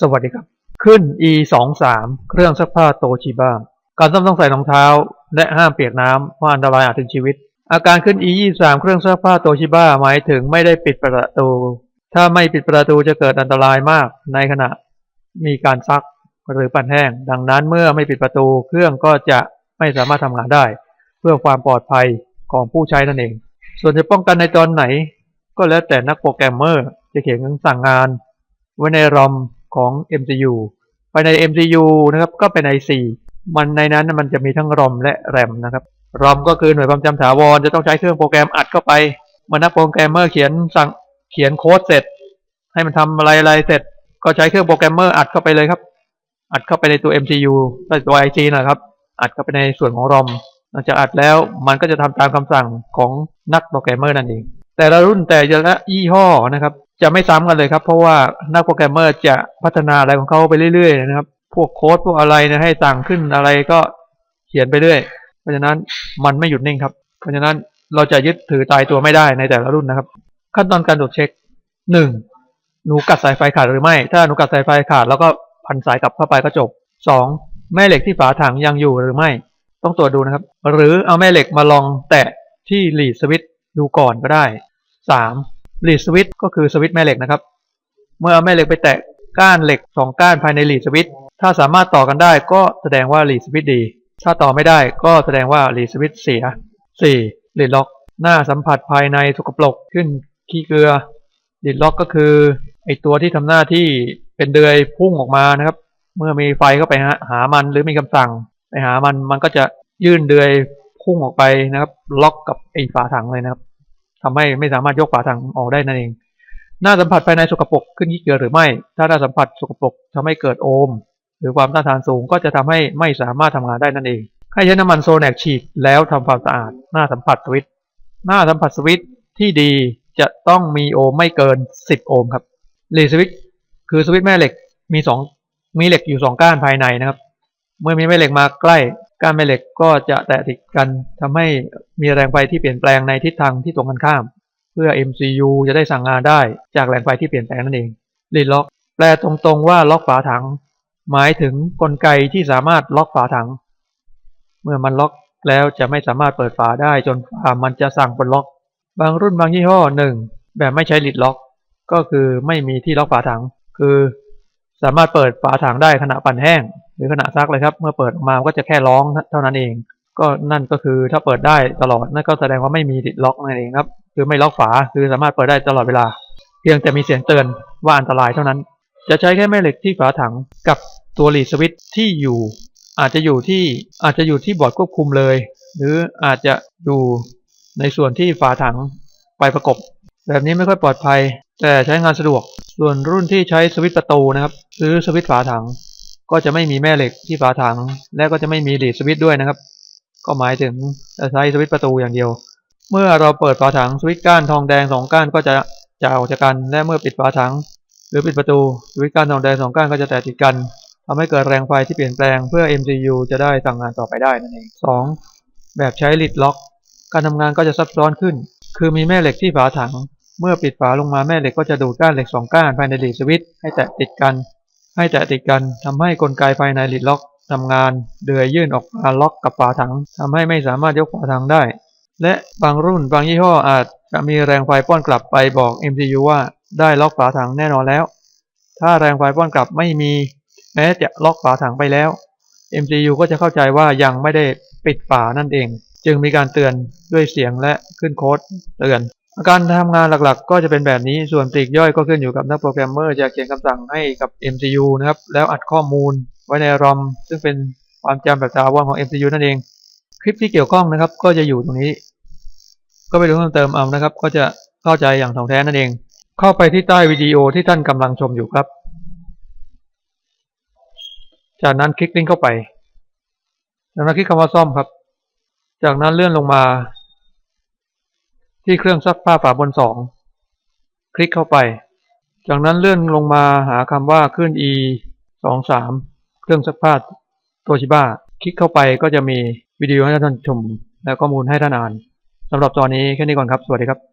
สวัสดีครับ ขึ้น e 2 3เครื่องซักผ้าโตชิบ a การซ่อมต้องใส่รองเท้า และห้ามเปียกน้ำเพราะอันตรายอาจถึงชีวิต อาการขึ้น e 2 3เครื่องซักผ้าโตชิบ a หมายถึงไม่ได้ปิดประตู ถ้าไม่ปิดประตูจะเกิดอันตรายมากในขณะมีการซักหรือปั่นแห้ง ดังนั้นเมื่อไม่ปิดประตูเครื่องก็จะไม่สามารถทำงานได้ เพื่อความปลอดภัยของผู้ใช้นั่นเอง ส่วนจะป้องกันในตอนไหน ก็แล้วแต่นักโปรแกรมเมอร์จะเขียนคำสั่งงาน ไว้ใน ROM ของ MCU ภายใน MCU นะครับก็เป็น IC มันในนั้นมันจะมีทั้ง ROM และ RAM นะครับ ROM ก็คือหน่วยความจำถาวรจะต้องใช้เครื่องโปรแกรมอัดเข้าไปมื่อนักโปรแกรมเมอร์เขียนสั่งเขียนโค้ดเสร็จ ให้มันทำอะไรอะไรเสร็จ ก็ใช้เครื่องโปรแกรมเมอร์อัดเข้าไปเลยครับ อัดเข้าไปในตัว MCU ในตัว IC นะครับ อัดเข้าไปในส่วนของ ROM หลังจากอัดแล้วมันก็จะทำตามคำสั่งของนักโปรแกรมเมอร์นั่นเอง แต่ละรุ่นแต่ละยี่ห้อนะครับ จะไม่ซ้ำกันเลยครับ เพราะว่านักโปรแกรมเมอร์จะพัฒนาอะไรของเขาไปเรื่อยๆนะครับ พวกโค้ดพวกอะไรนะให้สั่งขึ้นอะไรก็เขียนไปเรื่อย เพราะฉะนั้นมันไม่หยุดนิ่งครับ เพราะฉะนั้นเราจะยึดถือตายตัวไม่ได้ในแต่ละรุ่นนะครับ ขั้นตอนการตรวจเช็คหนึ่งหนูกัดสายไฟขาดหรือไม่ ถ้าหนูกัดสายไฟขาดแล้วก็พันสายกลับเข้าไปก็จบสองแม่เหล็กที่ฝาถังยังอยู่หรือไม่ ต้องตรวจดูนะครับ หรือเอาแม่เหล็กมาลองแตะที่หลีดสวิตช์ดูก่อนก็ได้สาม ลีดสวิตช์ก็คือสวิตช์แม่เหล็กนะครับ เมื่อเอาแม่เหล็กไปแตะก้านเหล็กสองก้านภายในลีดสวิตช์ถ้าสามารถต่อกันได้ก็แสดงว่าลีดสวิตช์ดี ถ้าต่อไม่ได้ก็แสดงว่าลีดสวิตช์เสียสี่ลีดล็อก หน้าสัมผัสภายในสกปรกขึ้นขี้เกลือลีดล็อกก็คือไอตัวที่ทำหน้าที่เป็นเดือยพุ่งออกมานะครับ เมื่อมีไฟเข้าไปหาหามันหรือมีคำสั่งไปหามันมันก็จะยื่นเดือยพุ่งออกไปนะครับ ล็อกกับไอฝาถังเลยนะครับ ทำให้ไม่สามารถยกฝาถังออกได้นั่นเอง หน้าสัมผัสภายในสกปรกขึ้นยี่งเกลือหรือไม่ ถ้าหน้าสัมผัสสกปรกทำให้เกิดโอม หรือความต้านทานสูงก็จะทำให้ไม่สามารถทำงานได้นั่นเองให้ใช้น้ำมันโซแนกฉีดแล้วทำความสะอาด หน้าสัมผัสสวิตช์หน้าสัมผัสสวิตช์ที่ดีจะต้องมีโอมไม่เกิน 10 โอห์มครับรีสวิตช์คือสวิตช์แม่เหล็กมีสองมีเหล็กอยู่สองก้านภายในนะครับ เมื่อมีแม่เหล็กมาใกล้ ก้านแม่เหล็กก็จะแตะติดกันทำให้มีแรงไฟที่เปลี่ยนแปลงในทิศทางที่ตรงกันข้าม เพื่อ MCU จะได้สั่งงานได้จากแรงไฟที่เปลี่ยนแปลงนั่นเองลีดล็อกแปลตรงๆว่าล็อกฝาถัง หมายถึงกลไกที่สามารถล็อกฝาถัง เมื่อมันล็อกแล้วจะไม่สามารถเปิดฝาได้จนฝามันจะสั่งปลดล็อก บางรุ่นบางยี่ห้อหนึ่งแบบไม่ใช้ลิดล็อก ก็คือไม่มีที่ล็อกฝาถัง คือ สามารถเปิดฝาถังได้ขณะปั่นแห้ง หรือขณะซักเลยครับ เมื่อเปิดออกมาก็จะแค่ร้องเท่านั้นเอง ก็นั่นก็คือถ้าเปิดได้ตลอดนั่นก็แสดงว่าไม่มีติดล็อกนั่นเองครับ คือไม่ล็อกฝาคือสามารถเปิดได้ตลอดเวลา เพียงแต่มีเสียงเตือนว่าอันตรายเท่านั้น จะใช้แค่แม่เหล็กที่ฝาถังกับตัวลีดสวิตช์ที่อยู่ อาจจะอยู่ที่อาจจะอยู่ที่บอร์ดควบคุมเลย หรืออาจจะอยู่ในส่วนที่ฝาถังไปประกบ แบบนี้ไม่ค่อยปลอดภัย แต่ใช้งานสะดวก ส่วนรุ่นที่ใช้สวิตช์ประตูนะครับหรือสวิตช์ฝาถัง ก็จะไม่มีแม่เหล็กที่ฝาถัง และก็จะไม่มีลีดสวิตช์ด้วยนะครับ ก็หมายถึงจะใช้สวิตช์ประตูอย่างเดียว เมื่อเราเปิดฝาถังสวิตช์ก้านทองแดงสองก้านก็จะจะออกจากกันและเมื่อปิดฝาถัง หรือปิดประตูสวิตช์ก้านทองแดงสองก้านก็จะแตะติดกันทำให้เกิดแรงไฟที่เปลี่ยนแปลงเพื่อ MCU จะได้สั่งงานต่อไปได้นั่นเอง 2. แบบใช้ลิดล็อก การทำงานก็จะซับซ้อนขึ้น คือมีแม่เหล็กที่ฝาถัง เมื่อปิดฝาลงมาแม่เหล็กก็จะดูดก้านเหล็กสองก้านภายในลีดสวิตช์ให้แตะติดกัน ให้แตะติดกันทำให้กลไกภายในลีดล็อกทำงานเดือยยื่นออกมาล็อกกับฝาถังทำให้ไม่สามารถยกฝาถังได้ และบางรุ่นบางยี่ห้ออาจจะมีแรงไฟป้อนกลับไปบอก MCU ว่าได้ล็อกฝาถังแน่นอนแล้ว ถ้าแรงไฟป้อนกลับไม่มี แม้จะล็อกฝาถังไปแล้ว MCU ก็จะเข้าใจว่ายังไม่ได้ปิดฝานั่นเอง จึงมีการเตือนด้วยเสียงและขึ้นโค้ดเตือน การทำงานหลักๆ ก็จะเป็นแบบนี้ส่วนปลีกย่อยก็ขึ้นอยู่กับนักโปรแกรมเมอร์จะเขียนคำสั่งให้กับ MCU นะครับ แล้วอัดข้อมูลไว้ใน ROM ซึ่งเป็นความจำแบบถาวรของ MCU นั่นเอง คลิปที่เกี่ยวข้องนะครับ ก็จะอยู่ตรงนี้ ก็ไปดูเพิ่มเติมเอานะครับ ก็จะเข้าใจอย่างถ่องแท้นั่นเอง เข้าไปที่ใต้วิดีโอที่ท่านกำลังชมอยู่ครับ จากนั้นคลิกลิงก์เข้าไปจากนั้นคลิกคำว่าซ่อมครับ จากนั้นเลื่อนลงมา ที่เครื่องซักผ้าฝาบนสอง คลิกเข้าไป จากนั้นเลื่อนลงมาหาคำว่าขึ้น e สองสามเครื่องซักผ้าโตชิบ้าคลิกเข้าไปก็จะมีวิดีโอให้ท่านชม และข้อมูลให้ท่านอ่านสำหรับตอนนี้แค่นี้ก่อนครับ สวัสดีครับ